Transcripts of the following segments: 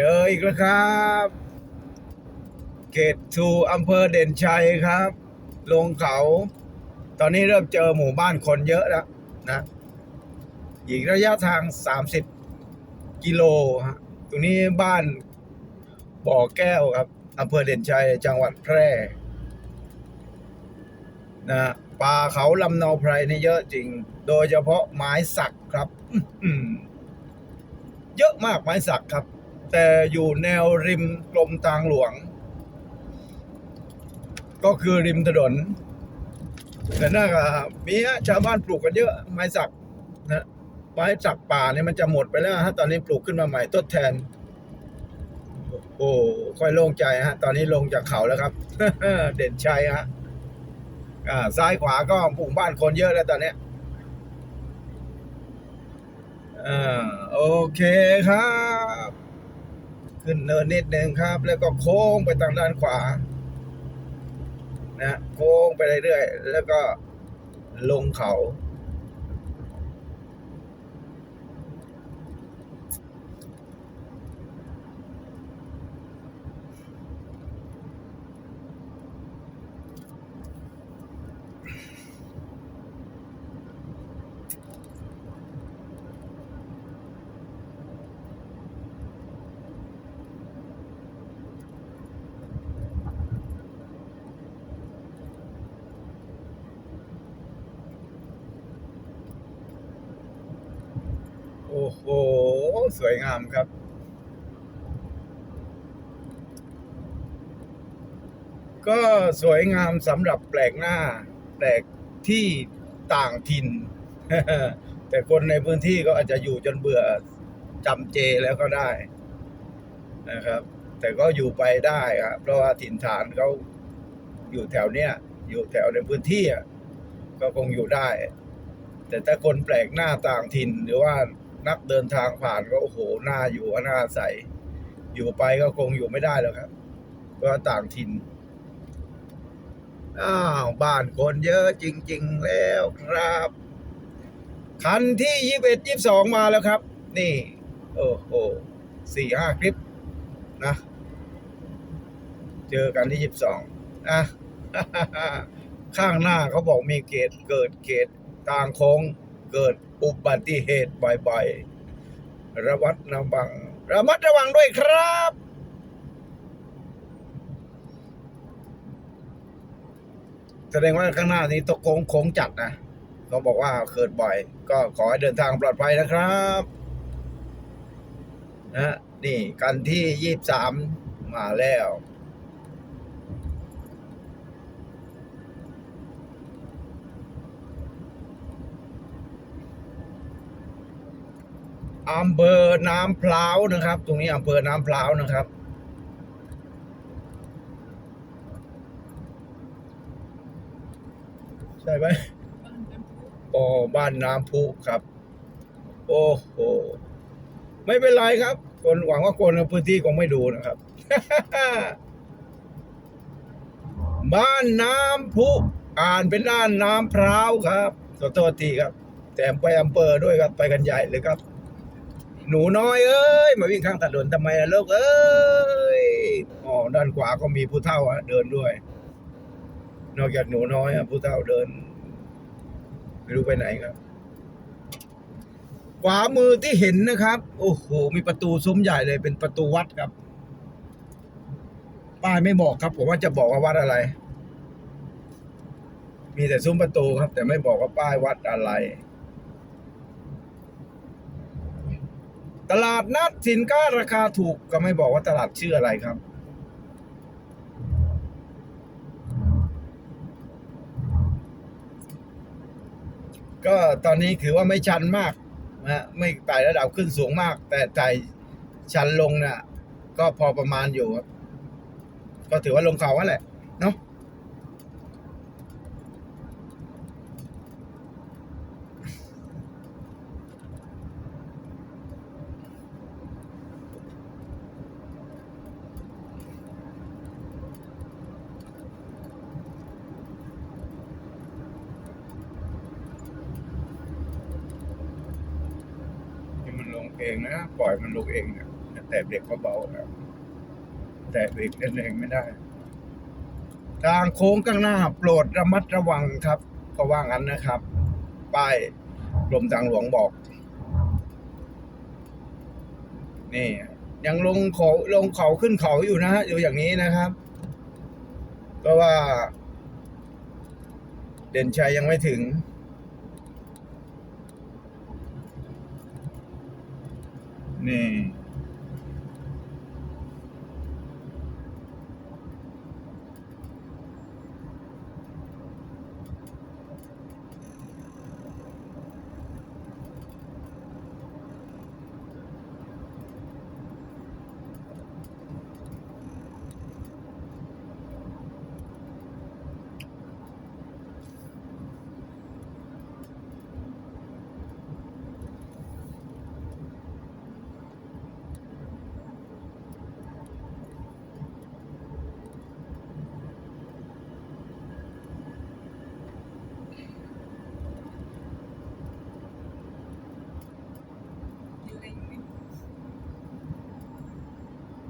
เจออีกแล้วครับเกตทูอำเภอเด่นชัยครับ ลงเขา ตอนนี้เริ่มเจอหมู่บ้านคนเยอะแล้วนะ อีกระยะทาง 30 กิโลฮะตรงนี้บ้านบ่อแก้วครับอำเภอเด่นชัยจังหวัดแพร่นะป่าเขาลำเนาไพรนี่เยอะจริง โดยเฉพาะไม้สักครับ เยอะมากไม้สักครับ แต่อยู่แนวริมกรมทางหลวง ก็คือริมถนนแต่น่าก็มีชาวบ้านปลูกกันเยอะ ไม้สักนะไม้สักป่าเนี่ยมันจะหมดไปแล้วฮะตอนนี้ปลูกขึ้นมาใหม่ทดแทน โอ้ค่อยโล่งใจฮะ ตอนนี้ลงจากเขาแล้วครับ เด่นชัยฮะอ่าซ้ายขวาก็ปลูกบ้านคนเยอะแล้วตอนเนี้ยอ่าโอเคครับ ขึ้นเนินนิดนึงครับ แล้วก็โค้งไปทางด้านขวา นะโค้งไปเรื่อยๆแล้วก็ลงเขา โอ้โห สวยงามครับ ก็สวยงามสำหรับแปลกหน้า แปลกที่ต่างถิ่น แต่คนในพื้นที่ก็อาจจะอยู่จนเบื่อจำเจแล้วก็ได้นะครับ แต่ก็อยู่ไปได้ครับเพราะว่าถิ่นฐานเขาอยู่แถวเนี้ยอยู่แถวในพื้นที่ก็คงอยู่ได้ แต่ถ้าคนแปลกหน้าต่างถิ่นหรือว่า นักเดินทางผ่านก็โอ้โหหน่าอยู่หน่าอาศัยอยู่ไปก็คงอยู่ไม่ได้แล้วครับเพราะต่างถิ่นอ้าวบ้านคนเยอะจริง ๆ แล้วครับ คันที่ยี่สิบเอ็ดยี่สิบสองมาแล้วครับ นี่ โอ้โหสี่ห้าคลิปนะ เจอกันที่ยี่สิบสองอะข้างหน้าเขาบอกมีเกตเกิดเกตทางโค้งเกิด อุบัติเหตุบ่อยๆ ระวัดระวัง ระมัดระวังด้วยครับ แสดงว่าข้างหน้านี้ตกโค้งโค้งจัดนะเขาบอกว่าเกิดบ่อย ก็ขอให้เดินทางปลอดภัยนะครับนะนี่กันที่ยี่สามมาแล้ว อำเภอน้ำพร้าวนะครับ ตรงนี้อำเภอน้ำพร้าวนะครับ ใช่ไหมอ๋อบ้านน้ำพุครับ โอ้โห ไม่เป็นไรครับ คนหวังว่าคนในพื้นที่คงไม่ดูนะครับ บ้านน้ำพุอ่านเป็นด้านน้ำพร้าวครับขอโทษทีครับ แต่ไปอำเภอด้วยครับ ไปกันใหญ่เลยครับ หนูน้อยเอ้ยมาวิ่งข้างถนนทำไมล่ะลูกเอ้ยอ๋อด้านขวาก็มีผู้เฒ่าเดินด้วย นอกจากหนูน้อยอะผู้เฒ่าเดินไม่รู้ไปไหนครับขวามือที่เห็นนะครับ โอ้โหมีประตูซุ้มใหญ่เลย เป็นประตูวัดครับ ป้ายไม่บอกครับ ผมว่าจะบอกว่าวัดอะไร มีแต่ซุ้มประตูครับ แต่ไม่บอกว่าป้ายวัดอะไร ตลาดนัดสินค้าราคาถูกก็ไม่บอกว่าตลาดชื่ออะไรครับ ก็ตอนนี้ถือว่าไม่ชันมากนะฮะไม่ไต่ระดับขึ้นสูงมาก แต่ไต่ชันลงเนี่ยก็พอประมาณอยู่ครับก็ถือว่าลงเขาว่าแหละ เองนะ ปล่อยมันลงเองนะแต่เบรกเบาๆครับแต่เบรกแรงไม่ได้ ทางโค้งข้างหน้า โปรดระมัดระวังครับก็ว่างั้นนะครับ ป้ายกรมทางหลวงบอก นี่ ยังลงเขาลงเขาขึ้นเขาอยู่นะฮะอยู่อย่างนี้นะครับเพราะว่า เด่นชัยยังไม่ถึง นี่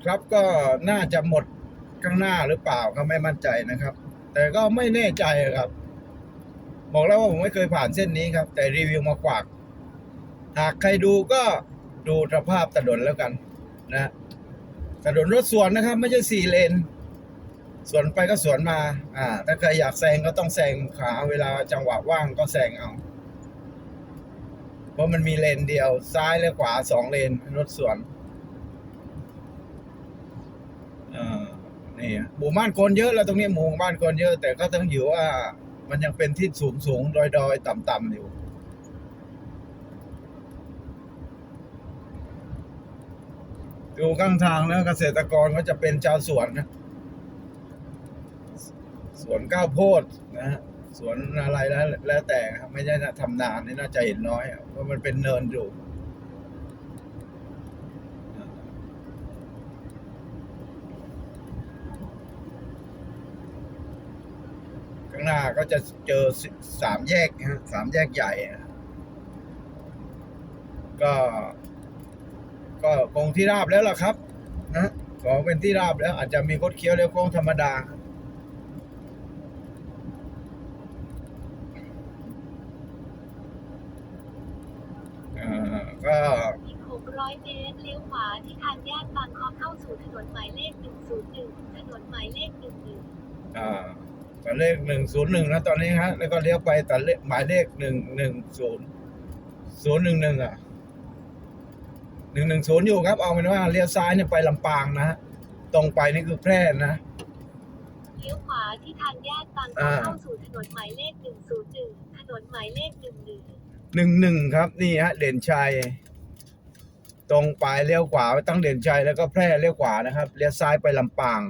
ครับก็น่าจะหมดข้างหน้าหรือเปล่าก็ไม่มั่นใจนะครับ แต่ก็ไม่แน่ใจครับ บอกแล้วว่าผมไม่เคยผ่านเส้นนี้ครับ แต่รีวิวมากวากหากใครดูก็ดูสภาพถนนแล้วกัน นะถนนรถสวนนะครับ ไม่ใช่สี่เลนสวนไปก็สวนมา อ่า ถ้าใครอยากแซงก็ต้องแซงขาเวลาจังหวะว่างก็แซงเอา เพราะมันมีเลนเดียวซ้ายและขวาสองเลนรถสวน อ่า นี่หมู่บ้านคนเยอะแล้วตรงนี้หมู่บ้านคนเยอะ แต่ก็ต้องอยู่ว่า มันยังเป็นที่สูงสูงดอยดอยต่ำต่ำๆอยู่ดูข้างทางแล้วเกษตรกรก็จะเป็นชาวสวนนะสวนข้าวโพดนะฮะสวนอะไรแล้วแล้วแต่ครับไม่ใช่นะทำนานนี่น่าจะเห็นน้อยเพราะมันเป็นเนินอยู่ ข้างหน้า ก็จะเจอสสามแยกนะฮะสามแยกใหญ่นะก็ ก็คงที่ราบแล้วล่ะครับ นะขอเป็นที่ราบแล้ว อาจจะมีคดเคี้ยวเลี้ยวโค้งธรรมดาอ่าก็อีก600เมตรเลี้ยวขวาที่ทางแยกบางคอเข้าสู่ถนนหมายเลข101ถนนหมายเลข11อ่า ตัดเลขหนึ่งศูนย์หนึ่งนะตอนนี้ฮะ แล้วก็เลี้ยวไปตัดเลขหมายเลขหนึ่งหนึ่งศูนย์ศูนย์หนึ่งหนึ่งอะหนึ่งหนึ่งศูนย์อยู่ครับ เอาเป็นว่าเลี้ยวซ้ายเนี่ยไปลำปางนะฮะตรงไปนี่คือแพร่นะเลี้ยวขวาที่ทางแยกบางคออ่าเข้าสู่ถนนหมายเลข101ถนนหมายเลข11หนึ่งหนึ่งครับนี่ฮะ เด่นชัย ตรงไปเลี้ยวขวาไปตั้งเด่นชัยแล้วก็แพร่เลี้ยวขวานะครับเลี้ยวซ้ายไปลำปาง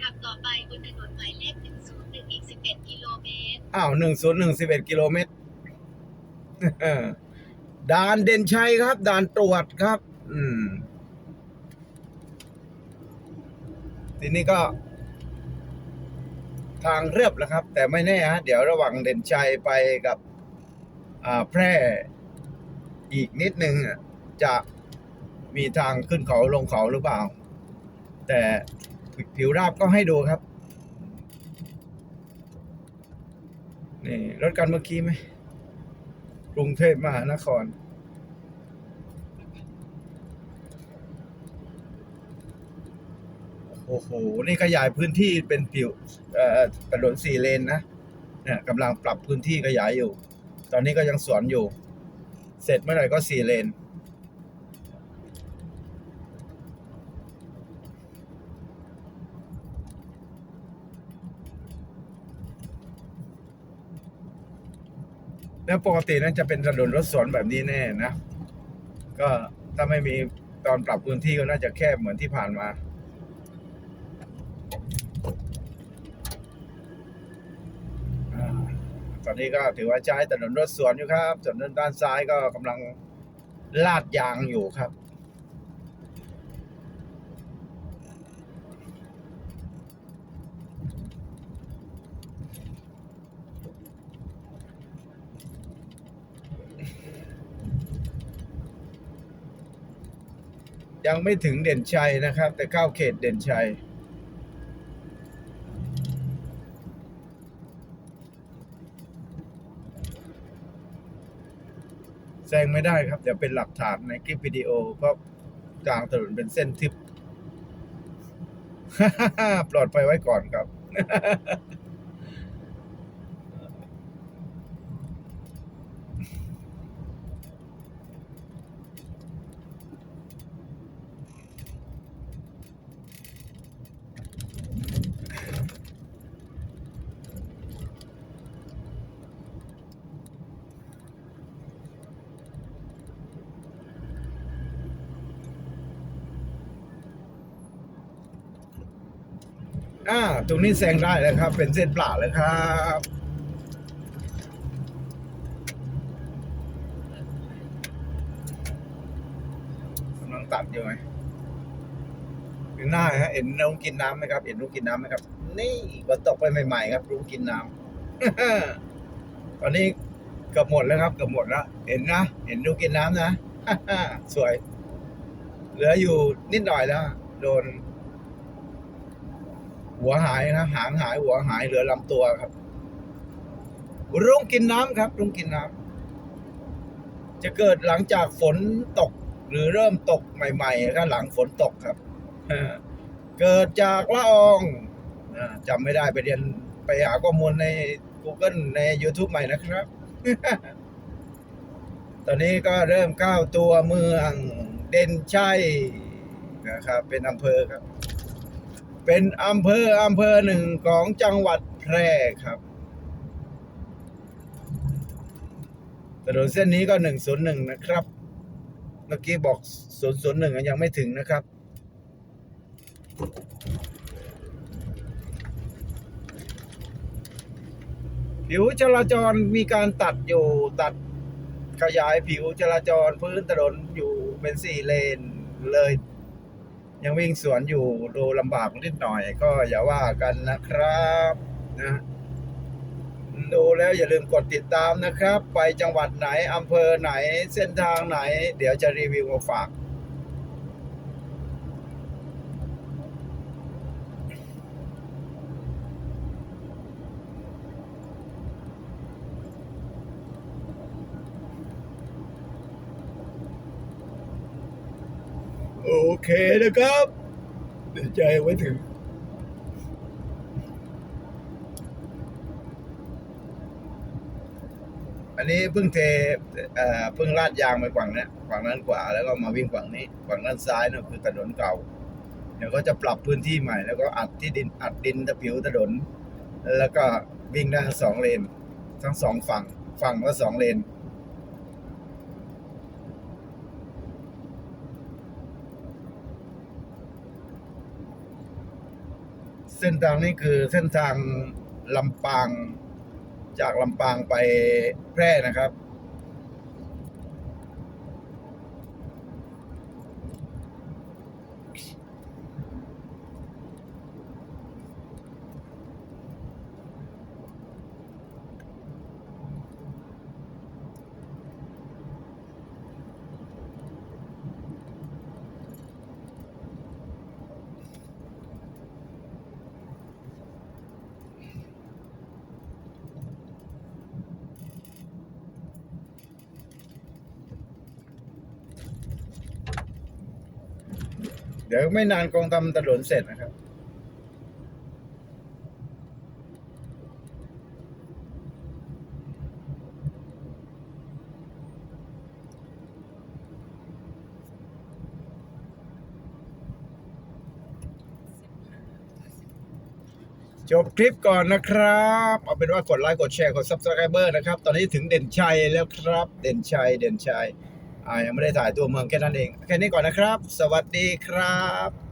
ขับต่อไปบ นถนนหมายเลข101อีก11กิโลเมตร อ้าวหนึ่งศูนย์หนึ่งสิบเอ็ดกิโลเมตร ด่านเด่นชัยครับ ด่านตรวจครับ อืม ทีนี้ก็ ทางเรียบแล้วครับ แต่ไม่แน่ฮะ เดี๋ยวระหว่างเด่นชัยไปกับ อ่า แพร่ อีกนิดนึงอะจะมีทางขึ้นเขาลงเขาหรือเปล่า แต่ผิวราบก็ให้ดูครับ นี่รถกันเมื่อกี้ไหมกรุงเทพมหานคร โอ้โห นี่ขยายพื้นที่เป็นผิวถนนสี่เลนนะเนี่ยกำลังปรับพื้นที่ขยายอยู่ ตอนนี้ก็ยังสวนอยู่ เสร็จเมื่อไหร่ก็สี่เลน แล้วปกตินั้นจะเป็นถนนรถสวนแบบนี้แน่นะ ก็ถ้าไม่มีตอนปรับพื้นที่ก็น่าจะแคบเหมือนที่ผ่านมาอ่าตอนนี้ก็ถือว่าใช้ถนนรถสวนอยู่ครับส่วนด้านซ้ายก็กำลังลาดยางอยู่ครับ ยังไม่ถึงเด่นชัยนะครับ แต่เข้าเขตเด่นชัย แซงไม่ได้ครับ เดี๋ยวเป็นหลักฐานในคลิปวิดีโอเพราะกลางถนนเป็นเส้นทึบปลอดภัยไว้ก่อนครับ อ่าตรงนี้แซงได้แล้วครับ เป็นเส้นปลาแล้วครับกำลังตัดอยู่ไหมเห็นหน้าฮะเห็นลุงกินน้ำไหมครับ เห็นลุงกินน้ำไหมครับ นี่ก็ตกไปใหม่ๆครับลุงกินน้ำตอนนี้เกือบหมดแล้วครับเกือบหมดแล้ว เห็นนะ เห็นลุงกินน้ำนะสวย เหลืออยู่นิดหน่อยแล้ว โดน หัวหายนะหางหายหัวหายเหลือลำตัวครับ รุ้งกินน้ำครับ รุ้งกินน้ำจะเกิดหลังจากฝนตก หรือเริ่มตกใหม่ๆก็หลังฝนตกครับเกิดจากละอองอ่าจำไม่ได้ไปเรียนไปหาข้อมูลใน Google ใน YouTube ใหม่นะครับ ตอนนี้ก็เริ่มก้าวตัวเมืองเด่นชัยนะครับ เป็นอำเภอครับ เป็นอำเภออำเภอหนึ่งของจังหวัดแพร่ครับถนนเส้นนี้ก็หนึ่งศูนย์หนึ่งนะครับ เมื่อกี้บอกศูนย์ศูนย์หนึ่งยังไม่ถึงนะครับ ผิวจราจรมีการตัดอยู่ตัดขยายผิวจราจรพื้นถนนอยู่เป็นสี่เลนเลย ยังวิ่งสวนอยู่ดูลำบากนิดหน่อย ก็อย่าว่ากันนะครับนะดูแล้วอย่าลืมกดติดตามนะครับ ไปจังหวัดไหนอำเภอไหนเส้นทางไหน เดี๋ยวจะรีวิวมาฝาก โอเคนะครับเดี๋ยวใจไว้ถึงอันนี้เพิ่งเทเอ่อเพิ่งลาดยางไปฝั่งนี้ฝั่งนั้นขวาแล้วก็มาวิ่งฝั่งนี้ฝั่งด้านซ้ายนั่นคือถนนเก่า เดี๋ยวก็จะปรับพื้นที่ใหม่ แล้วก็อัดที่ดินอัดดินตะผิวถนนแล้วก็วิ่งได้ทั้งสองเลน ทั้งสองฝั่งฝั่งละสองเลน เส้นทางนี้คือเส้นทางลำปาง จากลำปางไปแพร่นะครับ เดี๋ยวไม่นานคงทำถนนเสร็จนะครับ จบคลิปก่อนนะครับ เอาเป็นว่ากดไลค์ กดแชร์ กด subscriber นะครับ ตอนนี้ถึงเด่นชัยแล้วครับ เด่นชัย เด่นชัย ยังไม่ได้ถ่ายตัวเมืองแค่นั้นเองแค่นี้ก่อนนะครับ สวัสดีครับ